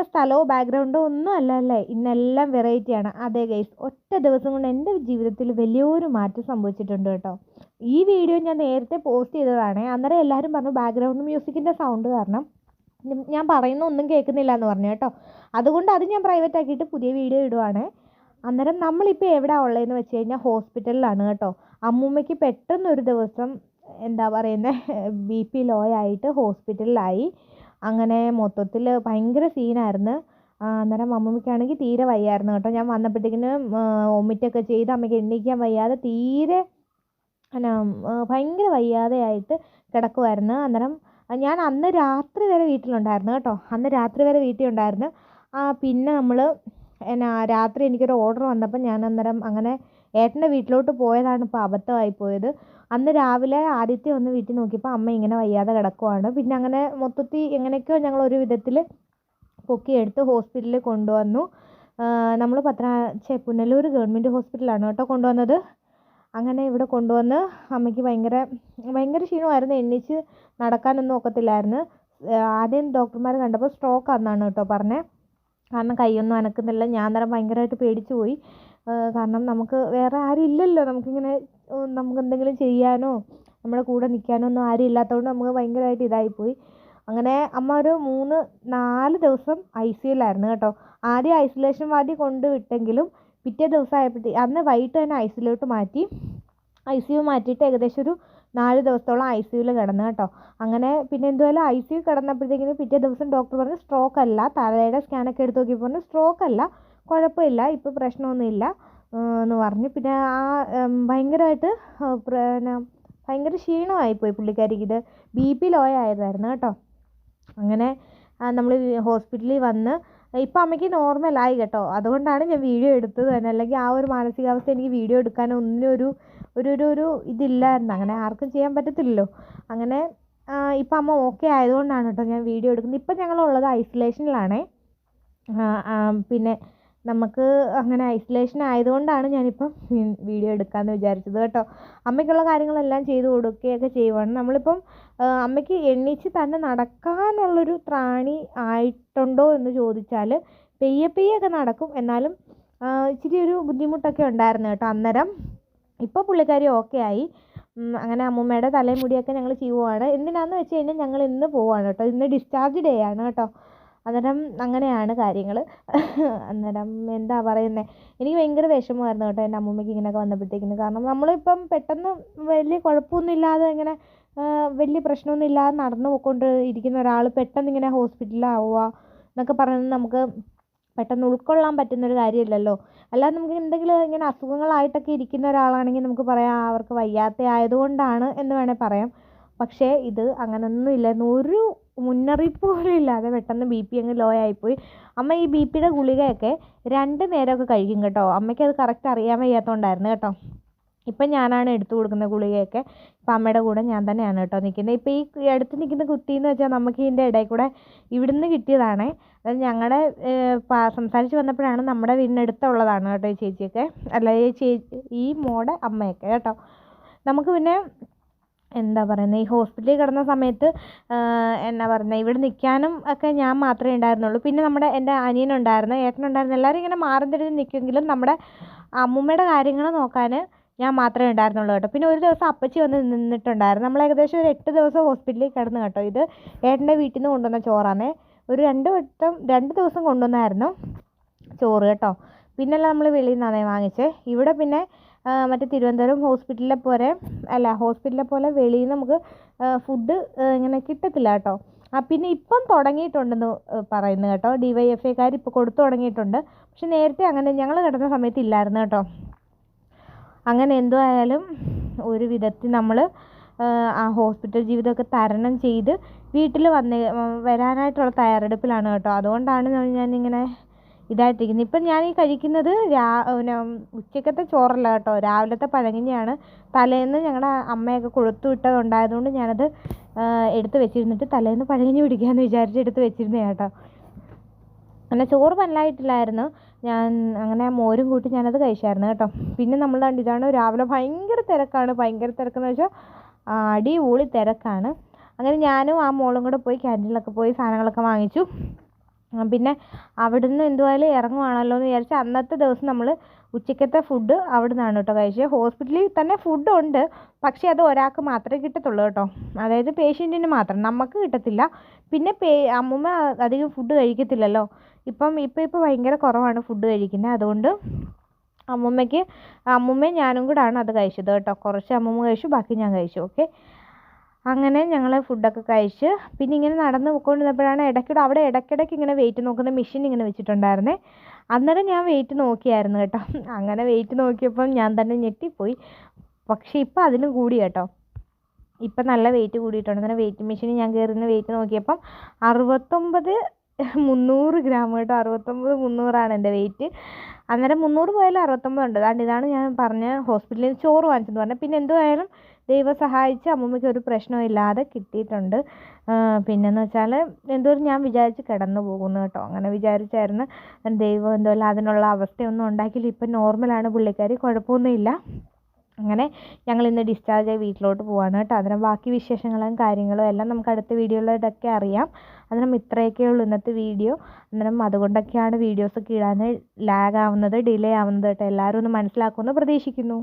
കാണുന്ന സ്ഥലമോ ബാക്ക്ഗ്രൗണ്ടോ ഒന്നും അല്ല അല്ലേ ഇന്നെല്ലാം വെറൈറ്റിയാണ് അതെ ഗൈസ് ഒറ്റ ദിവസം കൊണ്ട് എന്റെ ജീവിതത്തിൽ വലിയൊരു മാറ്റം സംഭവിച്ചിട്ടുണ്ട് കേട്ടോ. ഈ വീഡിയോ ഞാൻ നേരത്തെ പോസ്റ്റ് ചെയ്തതാണ്. അന്നേരം എല്ലാവരും പറഞ്ഞു ബാക്ക്ഗ്രൗണ്ട് മ്യൂസിക്കിന്റെ സൗണ്ട് കാരണം. ഞാൻ പറയുന്ന ഒന്നും കേൾക്കുന്നില്ല എന്ന് പറഞ്ഞു കേട്ടോ. അതുകൊണ്ട് അത് ഞാൻ പ്രൈവറ്റ് ആക്കിയിട്ട് പുതിയ വീഡിയോ ഇടുവാണ്. അന്നേരം നമ്മളിപ്പോൾ എവിടെ ഉള്ളതെന്ന് വെച്ച് കഴിഞ്ഞാൽ ഹോസ്പിറ്റലിലാണ് കേട്ടോ. അമ്മൂമ്മയ്ക്ക് പെട്ടെന്നൊരു ദിവസം എന്താ പറയുന്നത് ബി പി ലോ ആയിട്ട് ഹോസ്പിറ്റലിലായി അങ്ങനെ മൊത്തത്തിൽ ഭയങ്കര സീനായിരുന്നു. അന്നേരം അമ്മമ്മയ്ക്കാണെങ്കിൽ തീരെ വയ്യായിരുന്നു കേട്ടോ. ഞാൻ വന്നപ്പോഴത്തേക്കിനും വൊമിറ്റൊക്കെ ചെയ്ത് അമ്മയ്ക്ക് എണീക്കാൻ വയ്യാതെ തീരെ എന്നാ ഭയങ്കര വയ്യാതെയായിട്ട് കിടക്കുമായിരുന്നു അന്നേരം ഞാൻ അന്ന് രാത്രി വരെ വീട്ടിലുണ്ടായിരുന്നു കേട്ടോ. അന്ന് രാത്രി വരെ വീട്ടിൽ ഉണ്ടായിരുന്നു. പിന്നെ നമ്മൾ എന്നാ രാത്രി എനിക്കൊരു ഓർഡർ വന്നപ്പോൾ ഞാൻ അന്നേരം അങ്ങനെ ഏട്ടന്റെ വീട്ടിലോട്ട് പോയതാണ് ഇപ്പോൾ അബദ്ധമായി പോയത്. അന്ന് രാവിലെ ആദ്യത്തെ ഒന്ന് വീട്ടിൽ നോക്കിയപ്പോൾ അമ്മ ഇങ്ങനെ വയ്യാതെ കിടക്കുവാണ്. പിന്നെ അങ്ങനെ മൊത്തത്തിൽ എങ്ങനെയൊക്കെയോ ഞങ്ങൾ ഒരു വിധത്തിൽ പൊക്കിയെടുത്ത് ഹോസ്പിറ്റലിൽ കൊണ്ടുവന്നു. നമ്മൾ പത്ര ഛെ പുനലൂർ ഗവൺമെന്റ് ഹോസ്പിറ്റലാണ് കേട്ടോ കൊണ്ടുവന്നത്. അങ്ങനെ ഇവിടെ കൊണ്ടുവന്ന് അമ്മയ്ക്ക് ഭയങ്കര ഭയങ്കര ക്ഷീണമായിരുന്നു. എണീച്ച് നടക്കാനൊന്നും ഒക്കത്തില്ലായിരുന്നു. ആദ്യം ഡോക്ടർമാർ കണ്ടപ്പോൾ സ്ട്രോക്ക് ആണെന്നാണ് കേട്ടോ പറഞ്ഞത്. കാരണം കൈയൊന്നും അനക്കുന്നില്ല. ഞാൻ അന്നേരം ഭയങ്കരമായിട്ട് പേടിച്ചു പോയി. കാരണം നമുക്ക് വേറെ ആരും ഇല്ലല്ലോ. നമുക്കിങ്ങനെ ഇങ്ങനെ നമുക്ക് എന്തെങ്കിലും ചെയ്യാനോ നമ്മുടെ കൂടെ നിൽക്കാനോ ഒന്നും ആരും ഇല്ലാത്തതുകൊണ്ട് നമുക്ക് ഭയങ്കരമായിട്ട് ഇതായിപ്പോയി. അങ്ങനെ അമ്മ ഒരു മൂന്ന് നാല് ദിവസം ഐ സി യുലായിരുന്നു കേട്ടോ. ആദ്യം ഐസൊലേഷൻ വാർഡിൽ കൊണ്ട് വിട്ടെങ്കിലും പിറ്റേ ദിവസം ആയപ്പോഴത്തേ അന്ന് വൈകിട്ട് തന്നെ ഐ സിയിലോട്ട് മാറ്റി. ഐ സി യു മാറ്റിയിട്ട് ഏകദേശം ഒരു നാല് ദിവസത്തോളം ഐ സി യുവിൽ കിടന്നു കേട്ടോ. അങ്ങനെ പിന്നെ എന്തുമല്ല ഐ സി യു കിടന്നപ്പോഴത്തേക്കിനും പിറ്റേ ദിവസം ഡോക്ടർ പറഞ്ഞു സ്ട്രോക്ക് അല്ല. തലയുടെ സ്കാനൊക്കെ എടുത്ത് നോക്കിയപ്പോൾ പറഞ്ഞു സ്ട്രോക്ക് അല്ല. കുഴപ്പമില്ല ഇപ്പോൾ പ്രശ്നമൊന്നുമില്ല എന്ന് പറഞ്ഞു. പിന്നെ ആ ഭയങ്കരമായിട്ട് പിന്നെ ഭയങ്കര ക്ഷീണമായിപ്പോയി പുള്ളിക്കാരിക്ക്. ഇത് ബി പി ലോ ആയതായിരുന്നു കേട്ടോ. അങ്ങനെ നമ്മൾ ഹോസ്പിറ്റലിൽ വന്ന് ഇപ്പം അമ്മയ്ക്ക് നോർമലായി കേട്ടോ. അതുകൊണ്ടാണ് ഞാൻ വീഡിയോ എടുത്തത് തന്നെ. അല്ലെങ്കിൽ ആ ഒരു മാനസികാവസ്ഥ എനിക്ക് വീഡിയോ എടുക്കാൻ ഒന്നിനും ഒരു ഒരു ഒരു ഒരു ഇതില്ലായിരുന്നു. അങ്ങനെ ആർക്കും ചെയ്യാൻ പറ്റത്തില്ലല്ലോ. അങ്ങനെ ഇപ്പം അമ്മ ഓക്കെ ആയതുകൊണ്ടാണ് കേട്ടോ ഞാൻ വീഡിയോ എടുക്കുന്നത്. ഇപ്പം ഞങ്ങളുള്ളത് ഐസൊലേഷനിലാണേ പിന്നെ നമുക്ക് അങ്ങനെ ഐസൊലേഷൻ ആയതുകൊണ്ടാണ് ഞാനിപ്പം വീഡിയോ എടുക്കാമെന്ന് വിചാരിച്ചത് കേട്ടോ. അമ്മയ്ക്കുള്ള കാര്യങ്ങളെല്ലാം ചെയ്ത് കൊടുക്കുകയൊക്കെ ചെയ്യുവാണ്. നമ്മളിപ്പം അമ്മയ്ക്ക് എണീച്ച് തന്നെ നടക്കാനുള്ളൊരു ത്രാണി ആയിട്ടുണ്ടോ എന്ന് ചോദിച്ചാൽ പെയ്യെ പെയ്യൊക്കെ നടക്കും. എന്നാലും ഇച്ചിരി ഒരു ബുദ്ധിമുട്ടൊക്കെ ഉണ്ടായിരുന്നു കേട്ടോ അന്നേരം. ഇപ്പോൾ പുള്ളിക്കാരി ഓക്കെ ആയി. അങ്ങനെ അമ്മൂമ്മയുടെ തലയും മുടിയൊക്കെ ഞങ്ങൾ ചെയ്യുവാണ്. എന്തിനാന്ന് വെച്ച് കഴിഞ്ഞാൽ ഞങ്ങൾ ഇന്ന് പോവാണ് കേട്ടോ. ഇന്ന് ഡിസ്ചാർജ് ഡേ ആണ് കേട്ടോ. അന്നേരം അങ്ങനെയാണ് കാര്യങ്ങൾ. അന്നേരം എന്താ പറയുന്നത് എനിക്ക് ഭയങ്കര വിഷമമായിരുന്നു കേട്ടോ എന്റെ അമ്മൂമ്മയ്ക്ക് ഇങ്ങനെയൊക്കെ വന്നപ്പോഴത്തേക്കിന്. കാരണം നമ്മളിപ്പം പെട്ടെന്ന് വലിയ കുഴപ്പമൊന്നും ഇല്ലാതെ ഇങ്ങനെ വലിയ പ്രശ്നമൊന്നും ഇല്ലാതെ നടന്നു പോയിക്കൊണ്ട് ഇരിക്കുന്ന ഒരാൾ പെട്ടെന്ന് ഇങ്ങനെ ഹോസ്പിറ്റലിലാവുക എന്നൊക്കെ പറയുന്നത് നമുക്ക് പെട്ടെന്ന് ഉൾക്കൊള്ളാൻ പറ്റുന്നൊരു കാര്യമില്ലല്ലോ. അല്ലാതെ നമുക്ക് എന്തെങ്കിലും ഇങ്ങനെ അസുഖങ്ങളായിട്ടൊക്കെ ഇരിക്കുന്ന ഒരാളാണെങ്കിൽ നമുക്ക് പറയാം "ആ, അവർക്ക് വയ്യാത്ത ആയതുകൊണ്ടാണ് എന്ന് വേണേൽ പറയാം. പക്ഷേ ഇത് അങ്ങനൊന്നും ഇല്ലായിരുന്നു ഒരു മുന്നറിയിപ്പ് പോലും ഇല്ലാതെ പെട്ടെന്ന് ബി പി അങ്ങ് ലോ ആയിപ്പോയി. അമ്മ ഈ ബി പിയുടെ ഗുളികയൊക്കെ രണ്ട് നേരമൊക്കെ കഴിക്കും കേട്ടോ. അമ്മയ്ക്ക് അത് കറക്റ്റ് അറിയാൻ വയ്യാത്തതുകൊണ്ടായിരുന്നു കേട്ടോ. ഇപ്പം ഞാനാണ് എടുത്തു കൊടുക്കുന്ന ഗുളികയൊക്കെ ഇപ്പം അമ്മയുടെ കൂടെ ഞാൻ തന്നെയാണ് കേട്ടോ നിൽക്കുന്നത്. ഇപ്പം ഈ അടുത്ത് നിൽക്കുന്ന കുട്ടി എന്ന് വെച്ചാൽ നമുക്ക് ഇതിന്റെ ഇടയിൽ കൂടെ ഇവിടുന്ന് കിട്ടിയതാണ്. അത് ഞങ്ങളുടെ സംസാരിച്ച് വന്നപ്പോഴാണ് നമ്മുടെ വീടിനടുത്തുള്ളതാണ് കേട്ടോ ഈ ചേച്ചിയൊക്കെ. അല്ല ഈ ചേച്ചി ഈ മോടെ അമ്മയൊക്കെ കേട്ടോ. നമുക്ക് പിന്നെ എന്താ പറയുന്നത് ഈ ഹോസ്പിറ്റലിൽ കിടന്ന സമയത്ത് എന്നാ പറയുന്നത് ഇവിടെ നിൽക്കാനും ഒക്കെ ഞാൻ മാത്രമേ ഉണ്ടായിരുന്നുള്ളൂ. പിന്നെ നമ്മുടെ എന്റെ അനിയനുണ്ടായിരുന്നു ഏട്ടനുണ്ടായിരുന്നു എല്ലാവരും ഇങ്ങനെ മാറി തിരിഞ്ഞ് നിൽക്കുമെങ്കിലും നമ്മുടെ അമ്മൂമ്മയുടെ കാര്യങ്ങൾ നോക്കാൻ ഞാൻ മാത്രമേ ഉണ്ടായിരുന്നുള്ളൂ കേട്ടോ. പിന്നെ ഒരു ദിവസം അപ്പച്ചി വന്ന് നിന്നിട്ടുണ്ടായിരുന്നു. നമ്മൾ ഏകദേശം ഒരു എട്ട് ദിവസം ഹോസ്പിറ്റലിൽ കിടന്നു കേട്ടോ. ഇത് ഏട്ടന്റെ വീട്ടിൽ നിന്ന് കൊണ്ടുവന്ന ചോറാണേ ഒരു രണ്ട് വട്ടം രണ്ട് ദിവസം കൊണ്ടുവന്നായിരുന്നു ചോറ് കേട്ടോ. പിന്നെല്ലാം നമ്മൾ വെളിയിൽ നിന്നാണേ വാങ്ങിച്ചേ. ഇവിടെ പിന്നെ മറ്റേ തിരുവനന്തപുരം ഹോസ്പിറ്റലിലെ പോലെ അല്ല ഹോസ്പിറ്റലിലെ പോലെ വെളിയിൽ നിന്ന് നമുക്ക് ഫുഡ് ഇങ്ങനെ കിട്ടത്തില്ല കേട്ടോ. ആ പിന്നെ ഇപ്പം തുടങ്ങിയിട്ടുണ്ടെന്ന് പറയുന്നു കേട്ടോ. ഡി വൈ എഫ് ഐക്കാർ ഇപ്പോൾ കൊടുത്തു തുടങ്ങിയിട്ടുണ്ട്. പക്ഷെ നേരത്തെ അങ്ങനെ ഞങ്ങൾ കിടന്ന സമയത്ത് ഇല്ലായിരുന്നു കേട്ടോ. അങ്ങനെ എന്തോ ആയാലും ഒരു വിധത്തിൽ നമ്മൾ ആ ഹോസ്പിറ്റൽ ജീവിതമൊക്കെ തരണം ചെയ്ത് വീട്ടിൽ വന്ന് വരാനായിട്ടുള്ള തയ്യാറെടുപ്പിലാണ് കേട്ടോ. അതുകൊണ്ടാണ് ഞാനിങ്ങനെ ഇതായിട്ടിരിക്കുന്നത് ഇപ്പം ഞാൻ ഈ കഴിക്കുന്നത് രാ പിന്നെ ഉച്ചക്കത്തെ ചോറല്ല കേട്ടോ. രാവിലത്തെ പഴങ്കഞ്ഞിയാണ് തലേന്ന് ഞങ്ങളുടെ അമ്മയൊക്കെ കൊടുത്തു വിട്ടതുണ്ടായതുകൊണ്ട് ഞാനത് എടുത്ത് വെച്ചിരുന്നിട്ട് തലേന്ന് പഴങ്കഞ്ഞി പിടിക്കാമെന്ന് വിചാരിച്ച് എടുത്ത് വെച്ചിരുന്നേ കേട്ടോ. അങ്ങനെ ചോറ് പല്ലായിട്ടില്ലായിരുന്നു ഞാൻ അങ്ങനെ മോരും കൂട്ടി ഞാനത് കഴിച്ചായിരുന്നു കേട്ടോ. പിന്നെ നമ്മൾ കണ്ട് ഇതാണ് രാവിലെ ഭയങ്കര തിരക്കാണ്. ഭയങ്കര തിരക്കെന്ന് വെച്ചാൽ അടിപൊളി തിരക്കാണ്. അങ്ങനെ ഞാനും ആ മോളും കൂടെ പോയി ക്യാന്റീനിലൊക്കെ പോയി സാധനങ്ങളൊക്കെ വാങ്ങിച്ചു. പിന്നെ അവിടെ നിന്ന് എന്തുവായാലും ഇറങ്ങുവാണല്ലോ എന്ന് വിചാരിച്ച് അന്നത്തെ ദിവസം നമ്മൾ ഉച്ചക്കത്തെ ഫുഡ് അവിടെ നിന്നാണ് കേട്ടോ കഴിച്ചത്. ഹോസ്പിറ്റലിൽ തന്നെ ഫുഡ് ഉണ്ട്. പക്ഷേ അത് ഒരാൾക്ക് മാത്രമേ കിട്ടത്തുള്ളൂ കേട്ടോ. അതായത് പേഷ്യന്റിന് മാത്രം. നമുക്ക് കിട്ടത്തില്ല. പിന്നെ പേ അമ്മൂമ്മ അധികം ഫുഡ് കഴിക്കത്തില്ലല്ലോ. ഇപ്പം ഇപ്പം ഇപ്പോൾ ഭയങ്കര കുറവാണ് ഫുഡ് കഴിക്കുന്നത്. അതുകൊണ്ട് അമ്മൂമ്മയ്ക്ക് അമ്മൂമ്മയും ഞാനും കൂടാണ് അത് കഴിച്ചത് കേട്ടോ. കുറച്ച് അമ്മൂമ്മ കഴിച്ചു ബാക്കി ഞാൻ കഴിച്ചു. ഓക്കെ അങ്ങനെ ഞങ്ങൾ ഫുഡൊക്കെ കഴിച്ച് പിന്നെ ഇങ്ങനെ നടന്ന് പോയിക്കൊണ്ടിരുന്നപ്പോഴാണ് ഇടയ്ക്കിടെ അവിടെ ഇടയ്ക്കിടയ്ക്ക് ഇങ്ങനെ വെയിറ്റ് നോക്കുന്ന മെഷീൻ ഇങ്ങനെ വെച്ചിട്ടുണ്ടായിരുന്നേ. അന്നേരം ഞാൻ വെയിറ്റ് നോക്കിയായിരുന്നു കേട്ടോ. അങ്ങനെ വെയിറ്റ് നോക്കിയപ്പം ഞാൻ തന്നെ ഞെട്ടിപ്പോയി. പക്ഷേ ഇപ്പം അതിലും കൂടി കേട്ടോ. ഇപ്പം നല്ല വെയിറ്റ് കൂടിയിട്ടുണ്ട്. അങ്ങനെ വെയിറ്റ് മെഷീനിൽ ഞാൻ കയറുന്ന വെയിറ്റ് നോക്കിയപ്പം അറുപത്തൊമ്പത് മുന്നൂറ് ഗ്രാം കേട്ടോ. അറുപത്തൊമ്പത് മുന്നൂറാണ് എന്റെ വെയിറ്റ് അന്നേരം മുന്നൂറ് പോയാലും അറുപത്തൊമ്പത് ഉണ്ട്. അതുകൊണ്ട് ഇതാണ് ഞാൻ പറഞ്ഞ ഹോസ്പിറ്റലിൽ നിന്ന് ചോറ് വാങ്ങിച്ചെന്ന് പറഞ്ഞത്. പിന്നെ എന്തുവായാലും ദൈവം സഹായിച്ച് അമ്മൂമ്മയ്ക്ക് ഒരു പ്രശ്നവും ഇല്ലാതെ കിട്ടിയിട്ടുണ്ട്. പിന്നെയെന്ന് വെച്ചാൽ എന്തോരം ഞാൻ വിചാരിച്ച് കിടന്നു പോകുന്നു കേട്ടോ. അങ്ങനെ വിചാരിച്ചായിരുന്നു ദൈവം എന്തോ അതിനുള്ള അവസ്ഥയൊന്നും ഉണ്ടാക്കിയില്ല. ഇപ്പം നോർമലാണ് പുള്ളിക്കാരി. കുഴപ്പമൊന്നുമില്ല. അങ്ങനെ ഞങ്ങൾ ഇന്ന് ഡിസ്ചാർജ് ആയി വീട്ടിലോട്ട് പോവാണ് കേട്ടോ. അന്നേരം ബാക്കി വിശേഷങ്ങളും കാര്യങ്ങളും എല്ലാം നമുക്ക് അടുത്ത വീഡിയോയിലൊക്കെ അറിയാം. അന്നേരം ഇത്രയൊക്കെ ഉള്ളൂ ഇന്നത്തെ വീഡിയോ. അന്നേരം അതുകൊണ്ടൊക്കെയാണ് വീഡിയോസൊക്കെ ഇടാൻ ലാഗ് ആവുന്നത് ഡിലേ ആവുന്നത് കേട്ടോ. എല്ലാവരും ഒന്ന് മനസ്സിലാക്കുമെന്ന് പ്രതീക്ഷിക്കുന്നു.